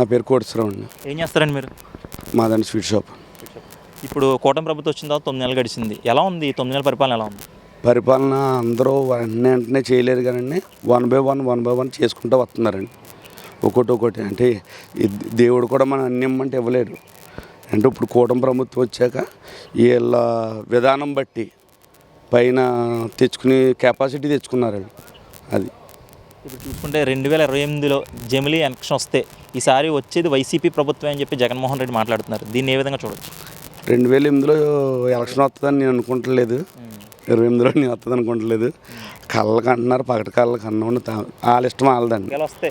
నా పేరు కోటేశ్వరరావు అండి. ఏం చేస్తారండి మీరు? మాదండి స్వీట్ షాప్. ఇప్పుడు కూటమి ప్రభుత్వం వచ్చిన తర్వాత తొమ్మిది నెలలు గడిచింది. ఎలా ఉంది? ఈ తొమ్మిది నెలల పరిపాలన ఎలా ఉంది? పరిపాలన అందరూ వెంటనే వెంటనే చేయలేరు కానీ one by one one by one చేసుకుంటూ వస్తున్నారండి. ఒకటి ఒకటి అంటే దేవుడు కూడా మనం అన్ని ఇమ్మంటే ఇవ్వలేడు. అంటే ఇప్పుడు కూటమి ప్రభుత్వం వచ్చాక వీళ్ళ విధానం బట్టి పైన తెచ్చుకునే కెపాసిటీ తెచ్చుకున్నారండి. అది. ఇప్పుడు చూసుకుంటే రెండు వేల ఇరవై ఎనిమిదిలో జమిలీ ఎలక్షన్ వస్తే ఈసారి వచ్చేది వైసీపీ ప్రభుత్వం అని చెప్పి జగన్మోహన్ రెడ్డి మాట్లాడుతున్నారు. దీన్ని ఏ విధంగా చూడొచ్చు? రెండు వేల ఎనిమిదిలో ఎలక్షన్ వస్తుందని నేను అనుకుంటలేదు. ఇరవై ఎనిమిదిలో నేను వస్తుంది అనుకుంటలేదు. కళ్ళకి అంటున్నారు పగటి కళ్ళకి అన్నం వాళ్ళ ఇష్టం వాళ్ళదండి వస్తే?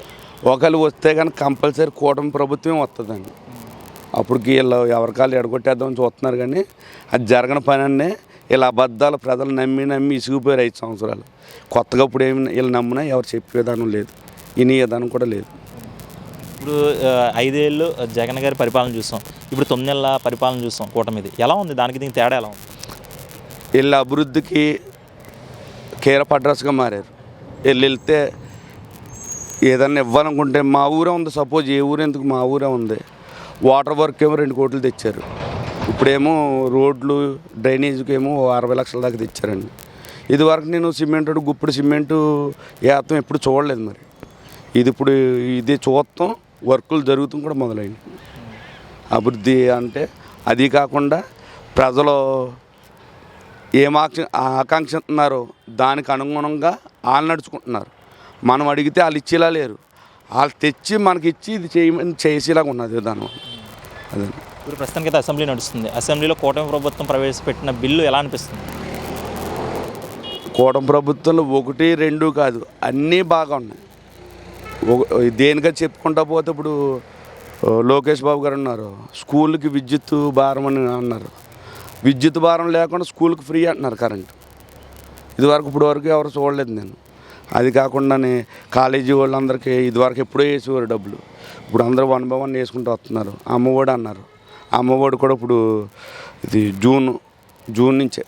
ఒకళ్ళు వస్తే కానీ కంపల్సరీ కూటమి ప్రభుత్వం వస్తుందండి. అప్పుడు వీళ్ళు ఎవరికాళ్ళు ఎడగొట్టేద్దామని చూస్తున్నారు కానీ అది జరగని పని ఇలా అబద్ధాలు ప్రజలు నమ్మి నమ్మి ఇసిగిపోయారు ఐదు సంవత్సరాలు. కొత్తగా ఇప్పుడు ఏమి వీళ్ళు నమ్మినా ఎవరు చెప్పే విధానం లేదు. ఇని విధానం కూడా లేదు. ఇప్పుడు ఐదేళ్ళు జగన్ గారి పరిపాలన చూసాం. ఇప్పుడు తొమ్మిది నెలల పరిపాలన చూసాం కూటమిది. ఎలా ఉంది? దానికి దీనికి తేడా ఎలా ఉంది? వీళ్ళ అభివృద్ధికి కీర పడ్రస్గా మారారు. వీళ్ళు వెళ్తే ఏదన్నా ఇవ్వాలనుకుంటే మా ఊరే ఉంది సపోజ్ ఏ ఊరు ఎందుకు మా ఊరే ఉంది? వాటర్ వర్క్ ఏమో రెండు కోట్లు తెచ్చారు. ఇప్పుడేమో రోడ్లు డ్రైనేజ్కి ఏమో అరవై లక్షల దాకా తెచ్చారండి. ఇదివరకు నేను సిమెంట్ గుప్పుడు సిమెంటు వేస్తాం ఎప్పుడు చూడలేదు మరి. ఇది ఇప్పుడు ఇది చూస్తాం వర్కులు జరుగుతాం కూడా మొదలైంది అభివృద్ధి అంటే అది కాకుండా ప్రజలు ఏం ఆకాంక్షిస్తున్నారో దానికి అనుగుణంగా వాళ్ళు నడుచుకుంటున్నారు. మనం అడిగితే వాళ్ళు ఇచ్చేలా లేరు. వాళ్ళు తెచ్చి మనకి ఇచ్చి ఇది చేయమని చేసేలాగా ఉన్నది దానివల్ల అదే. ఇప్పుడు ప్రస్తుతానికి అయితే అసెంబ్లీ నడుస్తుంది. అసెంబ్లీలో కూటమి ప్రభుత్వం ప్రవేశపెట్టిన బిల్లు ఎలా అనిపిస్తుంది? కూటమి ప్రభుత్వంలో ఒకటి రెండు కాదు. అన్నీ బాగా ఉన్నాయి దేనికని దేనిగా చెప్పుకుంటా పోతే ఇప్పుడు లోకేష్ బాబు గారు ఉన్నారు. స్కూల్కి విద్యుత్ భారం అని అన్నారు. విద్యుత్ భారం లేకుండా స్కూల్కి ఫ్రీ అంటున్నారు కరెంట్. ఇదివరకు ఇప్పుడు వరకు ఎవరు చూడలేదు నేను. అది కాకుండానే కాలేజీ వాళ్ళందరికీ ఇదివరకు ఎప్పుడో వేసేవారు డబ్బులు. ఇప్పుడు అందరూ వన్ బై వన్ వేసుకుంటూ వస్తున్నారు. అమ్మఒడి అన్నారు. అమ్మఒడి కూడా ఇప్పుడు ఇది జూన్ జూన్ నుంచే.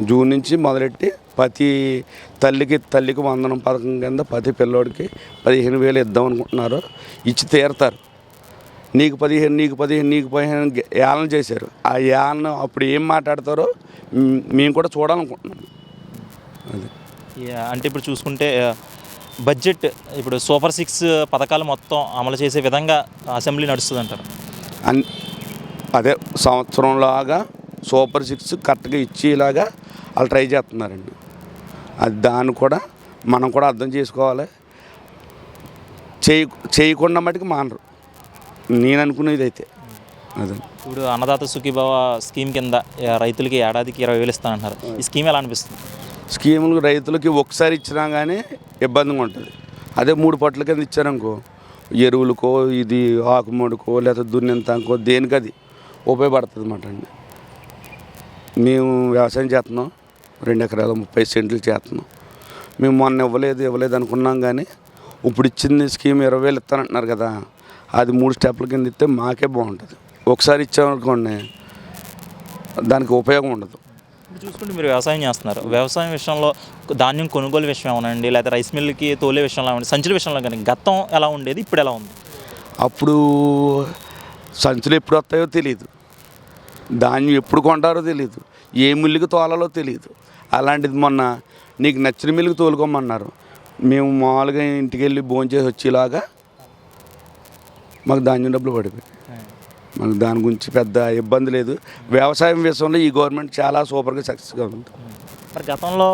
జూన్ నుంచి మొదలెట్టి ప్రతి తల్లికి తల్లికి వందనం పథకం కింద ప్రతి పిల్లోడికి పదిహేను వేలు ఇద్దాం అనుకుంటున్నారు. ఇచ్చి తీరుతారు. నీకు పదిహేను నీకు పదిహేను నీకు పదిహేను ఏళ్ళను చేశారు. ఆ ఏళ్ళను అప్పుడు ఏం మాట్లాడతారో మేము కూడా చూడాలనుకుంటున్నాం. అది. అంటే ఇప్పుడు చూసుకుంటే బడ్జెట్ ఇప్పుడు సూపర్ సిక్స్ పథకాలు మొత్తం అమలు చేసే విధంగా అసెంబ్లీ నడుస్తుంది అంటారు అదే సంవత్సరంలాగా సూపర్ సిక్స్ కరెక్ట్గా ఇచ్చేలాగా వాళ్ళు ట్రై చేస్తున్నారండి. అది దాన్ని కూడా మనం కూడా అర్థం చేసుకోవాలి. చేయ చేయకుండా మటుకు మానరు. నేను అనుకునేది అయితే అదే. ఇప్పుడు అన్నదాత సుఖీభావ స్కీమ్ కింద రైతులకి ఏడాదికి ఇరవై వేలు ఇస్తానంటున్నారు. ఈ స్కీమ్ ఎలా అనిపిస్తుంది? స్కీములు రైతులకి ఒకసారి ఇచ్చినా కానీ ఇబ్బందిగా ఉంటుంది. అదే మూడు పట్ల కింద ఇచ్చారనుకో ఎరువులకో ఇది ఆకుమడుకో లేదా దున్నింతాకో దేనికది. ఉపయోగపడుతుంది అన్నమాట అండి. మేము వ్యవసాయం చేస్తున్నాం. రెండు ఎకరాల ముప్పై సెంట్లు చేస్తున్నాం. మేము మొన్న ఇవ్వలేదు ఇవ్వలేదు అనుకున్నాం కానీ ఇప్పుడు ఇచ్చింది స్కీమ్ ఇరవై వేలు ఇస్తానంటున్నారు కదా అది మూడు స్టెప్ల కింద ఇస్తే మాకే బాగుంటుంది. ఒకసారి ఇచ్చామనుకోండి దానికి ఉపయోగం ఉండదు. చూసుకుంటే మీరు వ్యవసాయం చేస్తున్నారు. వ్యవసాయం విషయంలో ధాన్యం కొనుగోలు విషయం ఏమనండి లేదా రైస్ మిల్కి తోలే విషయంలో ఏమన్నా సంచుల విషయంలో కానీ గతం ఎలా ఉండేది ఇప్పుడు ఎలా ఉంది? అప్పుడు సంచులు ఎప్పుడు వస్తాయో తెలియదు ధాన్యం ఎప్పుడు కొంటారో తెలియదు ఏ మిల్లుకి తోలాలో తెలియదు అలాంటిది మొన్న నీకు నచ్చిన మిల్లుకి తోలుకోమన్నారు. మేము మామూలుగా ఇంటికి వెళ్ళి భోంచేసి వచ్చేలాగా మాకు ధాన్యం డబ్బులు పడిపోయి మాకు దాని గురించి పెద్ద ఇబ్బంది లేదు. వ్యవసాయం విషయంలో ఈ గవర్నమెంట్ చాలా సూపర్గా సక్సెస్గా ఉంది. మరి గతంలో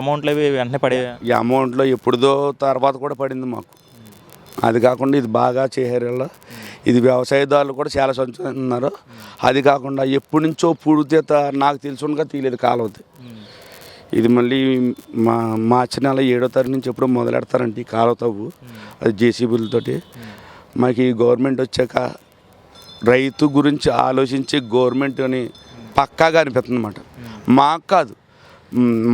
అమౌంట్లు అవి వెంటనే పడే ఈ అమౌంట్లో ఎప్పుడుదో తర్వాత కూడా పడింది మాకు. అది కాకుండా ఇది బాగా చేయారు ఇది వ్యవసాయదారులు కూడా చాలా సంచుతున్నారు అది కాకుండా ఎప్పటి నుంచో పూర్తిత నాకు తెలుసుగా తీయలేదు కాలువది. ఇది మళ్ళీ మా మార్చి నెల ఏడో తారీఖు నుంచి ఎప్పుడో మొదలెడతారండి ఈ కాలువ తవ్వు. అది జేసీబీలతోటి మాకు ఈ గవర్నమెంట్ వచ్చాక రైతు గురించి ఆలోచించే గవర్నమెంట్ అని పక్కాగా అనిపిస్తుంది అనమాట మాకు కాదు.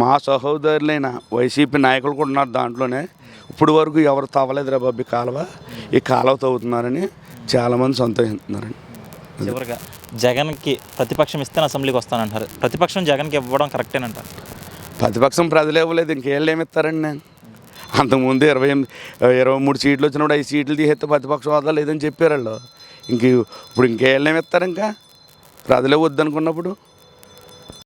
మా సహోదరులైన వైసీపీ నాయకులు కూడా ఉన్నారు దాంట్లోనే. ఇప్పుడు వరకు ఎవరు తవ్వలేదురా బాబు ఈ కాలువ. ఈ కాలువ తవ్వుతున్నారని చాలామంది సంతోషిస్తున్నారండి. చివరిగా జగన్కి ప్రతిపక్షం ఇస్తే అసెంబ్లీకి వస్తానంటారు. ప్రతిపక్షం జగన్కి ఇవ్వడం కరెక్టేనంటారు ప్రతిపక్షం ప్రజలు ఇవ్వలేదు ఇంకేళ్ళు ఏమి ఇస్తారండి నేను? అంతకుముందు ఇరవై ఎనిమిది ఇరవై మూడు సీట్లు వచ్చినప్పుడు ఐదు సీట్లు తీసేస్తే ప్రతిపక్ష హోదా లేదని చెప్పారు వాళ్ళు. ఇంక ఇప్పుడు ఇంకేళ్ళేమి ఇస్తారు ఇంకా? ప్రజలే వద్దనుకున్నప్పుడు